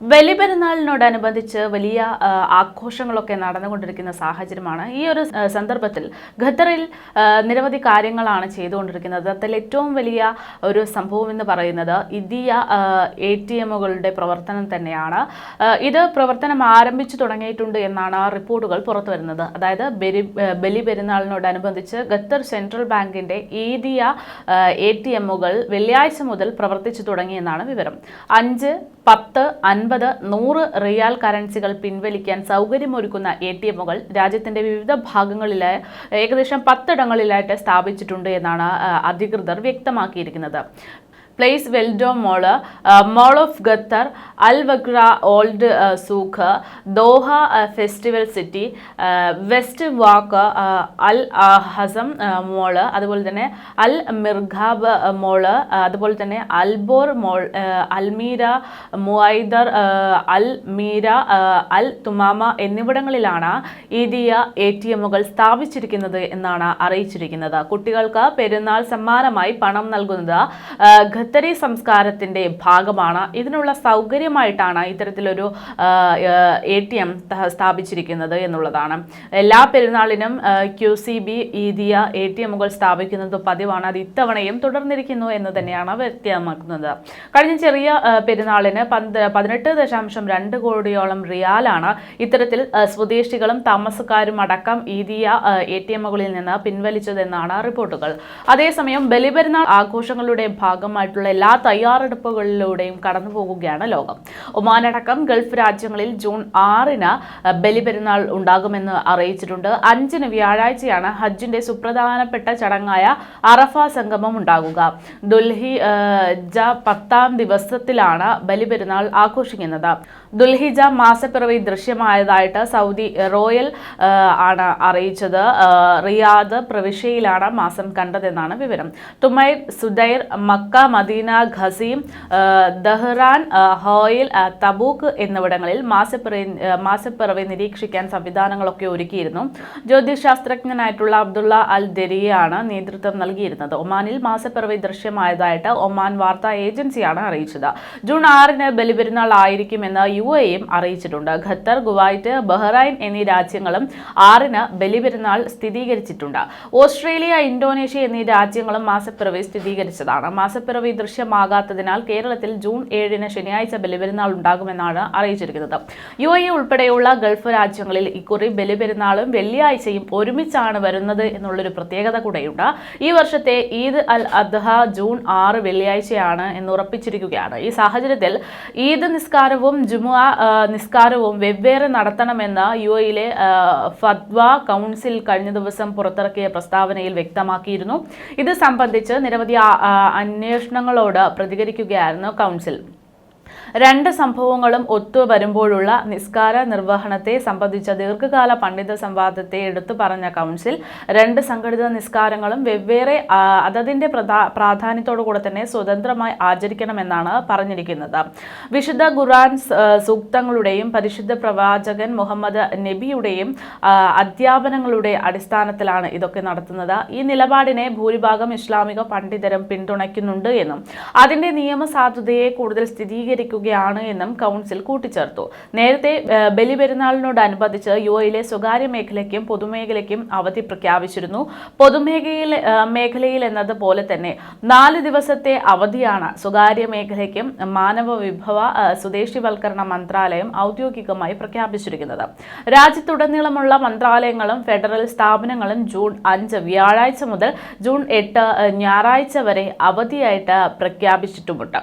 ബലിപെരുന്നാളിനോടനുബന്ധിച്ച് വലിയ ആഘോഷങ്ങളൊക്കെ നടന്നുകൊണ്ടിരിക്കുന്ന സാഹചര്യമാണ്. ഈ ഒരു സന്ദർഭത്തിൽ ഖത്തറിൽ നിരവധി കാര്യങ്ങളാണ് ചെയ്തുകൊണ്ടിരിക്കുന്നത്. അതിൽ ഏറ്റവും വലിയ ഒരു സംഭവം എന്ന് പറയുന്നത് ഇതിയ എ ടി എമ്മുകളുടെ പ്രവർത്തനം തന്നെയാണ്. ഇത് പ്രവർത്തനം ആരംഭിച്ചു തുടങ്ങിയിട്ടുണ്ട് എന്നാണ് റിപ്പോർട്ടുകൾ പുറത്തു വരുന്നത്. അതായത് ബലി ബലിപെരുന്നാളിനോടനുബന്ധിച്ച് ബലി പെരുന്നാളിനോടനുബന്ധിച്ച് ഖത്തർ സെൻട്രൽ ബാങ്കിന്റെ ഈദിയ എ ടി എമ്മുകൾ വെള്ളിയാഴ്ച മുതൽ പ്രവർത്തിച്ചു തുടങ്ങിയെന്നാണ് വിവരം. അഞ്ച് പത്ത് അൻപത് നൂറ് റിയാൽ കറൻസികൾ പിൻവലിക്കാൻ സൗകര്യമൊരുക്കുന്ന എ ടി എമ്മുകൾ രാജ്യത്തിന്റെ വിവിധ ഭാഗങ്ങളിലെ ഏകദേശം പത്തിടങ്ങളിലായിട്ട് സ്ഥാപിച്ചിട്ടുണ്ട് എന്നാണ് അധികൃതർ വ്യക്തമാക്കിയിരിക്കുന്നത്. Place വെൽഡോ mall mall of Qatar Al Wakra old souq Doha festival city west walk Al Hazm mall അതുപോലെ തന്നെ അൽ മിർഖാബ് മോൾ അതുപോലെ തന്നെ അൽബോർ മോൾ അൽമീര മുഐദർ അൽ മീര അൽ തുമാമ എന്നിവിടങ്ങളിലാണ് ഈദിയ എ ടി എമ്മുകൾ സ്ഥാപിച്ചിരിക്കുന്നത് എന്നാണ് അറിയിച്ചിരിക്കുന്നത്. കുട്ടികൾക്ക് പെരുന്നാൾ സമ്മാനമായി പണം നൽകുന്നത് ആ, സംസ്കാരത്തിന്റെ ഭാഗമാണ്. ഇതിനുള്ള സൗകര്യമായിട്ടാണ് ഇത്തരത്തിലൊരു എ ടി എം സ്ഥാപിച്ചിരിക്കുന്നത് എന്നുള്ളതാണ്. എല്ലാ പെരുന്നാളിനും ക്യു സി ബി ഈദിയ എ ടി എമ്മുകൾ സ്ഥാപിക്കുന്നത് പതിവാണ്. അത് ഇത്തവണയും തുടർന്നിരിക്കുന്നു എന്ന് തന്നെയാണ് വ്യക്തമാക്കുന്നത്. കഴിഞ്ഞ ചെറിയ പെരുന്നാളിന് പന്ത് പതിനെട്ട് ദശാംശം രണ്ട് കോടിയോളം റിയാലാണ് ഇത്തരത്തിൽ സ്വദേശികളും താമസക്കാരും അടക്കം ഈദിയ എ ടി എമ്മുകളിൽ നിന്ന് പിൻവലിച്ചതെന്നാണ് റിപ്പോർട്ടുകൾ. അതേസമയം ബലിപെരുന്നാൾ ആഘോഷങ്ങളുടെ ഭാഗമായിട്ടുള്ള എല്ലാ തയ്യാറെടുപ്പുകളിലൂടെയും കടന്നു പോകുകയാണ് ലോകം. ഒമാനടക്കം ഗൾഫ് രാജ്യങ്ങളിൽ ജൂൺ ആറിന് ബലിപെരുന്നാൾ ഉണ്ടാകുമെന്ന് അറിയിച്ചിട്ടുണ്ട്. അഞ്ചിന് വ്യാഴാഴ്ചയാണ് ഹജ്ജിന്റെ സുപ്രധാനപ്പെട്ട ചടങ്ങായ അറഫ സംഗമം ഉണ്ടാകുക. ദുൽഹി ജ പത്താം ദിവസത്തിലാണ് ബലിപെരുന്നാൾ ആഘോഷിക്കുന്നത്. ദുൽഹിജ മാസപ്പിറവി ദൃശ്യമായതായിട്ട് സൗദി റോയൽ ആണ് അറിയിച്ചത്. റിയാദ് പ്രവിശ്യയിലാണ് മാസം കണ്ടതെന്നാണ് വിവരം. Tumair Sudair Mecca Medina Qassim Dhahran Hail Tabuk എന്നിവിടങ്ങളിൽ മാസപ്പിറവി മാസപ്പിറവി നിരീക്ഷിക്കാൻ സംവിധാനങ്ങളൊക്കെ ഒരുക്കിയിരുന്നു. ജ്യോതിശാസ്ത്രജ്ഞനായിട്ടുള്ള അബ്ദുള്ള അൽ ദരിയാണ് നേതൃത്വം നൽകിയിരുന്നത്. ഒമാനിൽ മാസപ്പിറവി ദൃശ്യമായതായിട്ട് ഒമാൻ വാർത്താ ഏജൻസിയാണ് അറിയിച്ചത്. ജൂൺ ആറിന് ബലിപെരുന്നാൾ ആയിരിക്കുമെന്ന് യു എയും അറിയിച്ചിട്ടുണ്ട്. ഖത്തർ കുവൈറ്റ് ബഹ്റൈൻ എന്നീ രാജ്യങ്ങളും ആറിന് ബലിപെരുന്നാൾ സ്ഥിരീകരിച്ചിട്ടുണ്ട്. ഓസ്ട്രേലിയ ഇന്തോനേഷ്യ എന്നീ രാജ്യങ്ങളും മാസപ്പിറവി സ്ഥിരീകരിച്ചതാണ്. മാസപ്പിറവി ദൃശ്യമാകാത്തതിനാൽ കേരളത്തിൽ ജൂൺ ഏഴിന് ശനിയാഴ്ച ബലിപെരുന്നാൾ ഉണ്ടാകുമെന്നാണ് അറിയിച്ചിരിക്കുന്നത്. യു എ ഉൾപ്പെടെയുള്ള ഗൾഫ് രാജ്യങ്ങളിൽ ഇക്കുറി ബലിപെരുന്നാളും വെള്ളിയാഴ്ചയും ഒരുമിച്ചാണ് വരുന്നത് എന്നുള്ളൊരു പ്രത്യേകത കൂടെയുണ്ട്. ഈ വർഷത്തെ ഈദ് അൽ അദ്ഹ ജൂൺ ആറ് വെള്ളിയാഴ്ചയാണ് എന്ന് ഉറപ്പിച്ചിരിക്കുകയാണ്. ഈ സാഹചര്യത്തിൽ ഈദ് നിസ്കാരവും ജുമുഅ നിസ്കാരവും വെവ്വേറെ നടത്തണമെന്ന് യു എയിലെ ഫത്വ കൗൺസിൽ കഴിഞ്ഞ ദിവസം പുറത്തിറക്കിയ പ്രസ്താവനയിൽ വ്യക്തമാക്കിയിരുന്നു. ഇത് സംബന്ധിച്ച് നിരവധി ആ, അന്വേഷണങ്ങളോട് പ്രതികരിക്കുകയായിരുന്നു കൗൺസിൽ രണ്ട് സംഭവങ്ങളും ഒത്തു വരുമ്പോഴുള്ള നിസ്കാര നിർവഹണത്തെ സംബന്ധിച്ച ദീർഘകാല പണ്ഡിത സംവാദത്തെ എടുത്തു പറഞ്ഞ കൗൺസിൽ രണ്ട് സംഘടിത നിസ്കാരങ്ങളും വെവ്വേറെ അതതിന്റെ പ്രാധാന്യത്തോടു കൂടെ തന്നെ സ്വതന്ത്രമായി ആചരിക്കണമെന്നാണ് പറഞ്ഞിരിക്കുന്നത്. വിശുദ്ധ ഖുറാൻ സൂക്തങ്ങളുടെയും പരിശുദ്ധ പ്രവാചകൻ മുഹമ്മദ് നബിയുടെയും അധ്യാപനങ്ങളുടെ അടിസ്ഥാനത്തിലാണ് ഇതൊക്കെ നടത്തുന്നത്. ഈ നിലപാടിനെ ഭൂരിഭാഗം ഇസ്ലാമിക പണ്ഡിതരും പിന്തുണയ്ക്കുന്നുണ്ട് എന്നും. അതിന്റെ നിയമസാധുതയെ കൂടുതൽ സ്ഥിരീകരിക്കുകയാണ് എന്നും കൗൺസിൽ കൂട്ടിച്ചേർത്തു. നേരത്തെ ബലിപെരുന്നാളിനോടനുബന്ധിച്ച് യു എയിലെ സ്വകാര്യ മേഖലയ്ക്കും പൊതുമേഖലയ്ക്കും അവധി പ്രഖ്യാപിച്ചിരുന്നു. പൊതുമേഖലയിൽ മേഖലയിൽ എന്നതുപോലെ തന്നെ നാല് ദിവസത്തെ അവധിയാണ് സ്വകാര്യ മേഖലയ്ക്കും മാനവ വിഭവ സ്വദേശിവൽക്കരണ മന്ത്രാലയം ഔദ്യോഗികമായി പ്രഖ്യാപിച്ചിരിക്കുന്നത്. രാജ്യത്തുടനീളമുള്ള മന്ത്രാലയങ്ങളും ഫെഡറൽ സ്ഥാപനങ്ങളും ജൂൺ അഞ്ച് വ്യാഴാഴ്ച മുതൽ ജൂൺ എട്ട് ഞായറാഴ്ച വരെ അവധിയായിട്ട് പ്രഖ്യാപിച്ചിട്ടുമുണ്ട്.